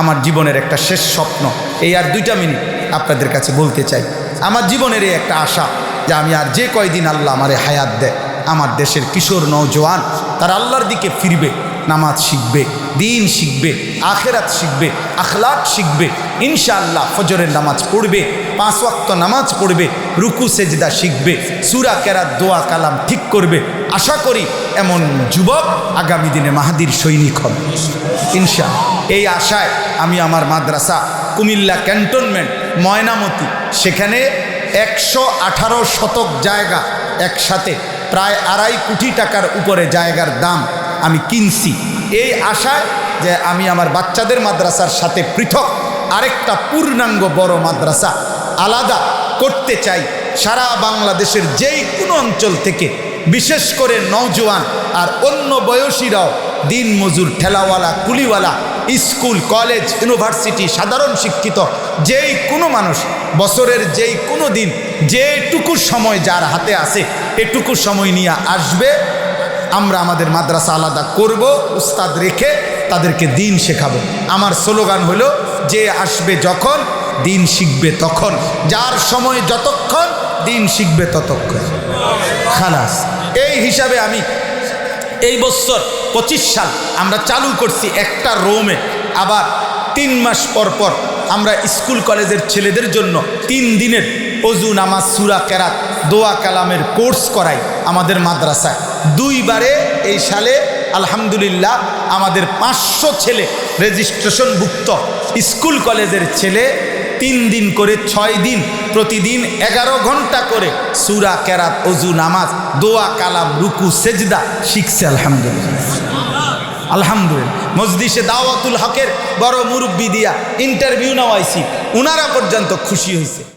আমার জীবনের একটা শেষ স্বপ্ন। এই আর দুইটা মিনিট আপনাদের কাছে বলতে চাই। আমার জীবনের এই একটা আশা যে আমি আর যে কয়দিন আল্লাহ আমারে হায়াত দেয়, আমার দেশের কিশোর নৌজওয়ান তারা আল্লাহর দিকে ফিরবে, নামাজ শিখবে, দিন শিখবে, আখেরাত শিখবে, আখলাক শিখবে, ইনশাআল্লাহ ফজরের নামাজ পড়বে, পাঁচ ওয়াক্ত নামাজ পড়বে, রুকু, সেজদা শিখবে, সুরা কেরাত, দোয়া, কালাম ঠিক করবে। আশা করি এমন যুবক আগামী দিনে মাহাদির সৈনিক হবে। ইনশা এই আশায় আমি আমার মাদ্রাসা কুমিল্লা ক্যান্টনমেন্ট, ময়নামতি, সেখানে একশো আঠারো শতক জায়গা একসাথে প্রায় আড়াই কোটি টাকার উপরে জায়গার দাম আমি কিনছি। এই আশায় যে আমি আমার বাচ্চাদের মাদ্রাসার সাথে পৃথক আরেকটা পূর্ণাঙ্গ বড় মাদ্রাসা আলাদা করতে চাই সারা বাংলাদেশের যেই কোনো অঞ্চল থেকে বিশেষ করে নওজোয়ান আর অন্য বয়সীরাও দিন মজুর, ঠেলাওয়ালা, কুলিওয়ালা, স্কুল, কলেজ, ইউনিভার্সিটি, সাধারণ শিক্ষিত, যেই কোনো মানুষ বছরের যেই কোনো দিন, যেটুকু সময় যার হাতে আছে, এটুকু সময় নিয়ে আসবে। আমরা আমাদের মাদ্রাসা আলাদা করব, উস্তাদ রেখে তাদেরকে দিন শেখাবো। আমার স্লোগান হলো, যে আসবে যখন, দিন শিখবে তখন। যার সময় যতক্ষণ দিন শিখবে ততক্ষণ। খালাস। এই হিসাবে আমি এই বছর পঁচিশ সাল আমরা চালু করছি একটা রোমে। আবার তিন মাস পর পর আমরা স্কুল কলেজের ছেলেদের জন্য তিন দিনের অজু, নামাজ, সুরা, কেরাত, দোয়া, কালামের কোর্স করাই আমাদের মাদ্রাসায়। দুইবারে এই সালে আলহামদুলিল্লাহ আমাদের পাঁচশো ছেলে রেজিস্ট্রেশনভুক্ত স্কুল কলেজের ছেলে তিন দিন করে ছয় দিন প্রতিদিন এগারো ঘণ্টা করে সুরা, কেরাত, অজু, নামাজ, দোয়া, কালাম, রুকু, সেজদা শিখছে, আলহামদুলিল্লাহ। আলহামদুলিল্লাহ। মসজিষে দাওয়াতুল হকের বড় মুরব্বী দিয়া ইন্টারভিউ নেওয়াইছি, উনারা পর্যন্ত খুশি হয়েছে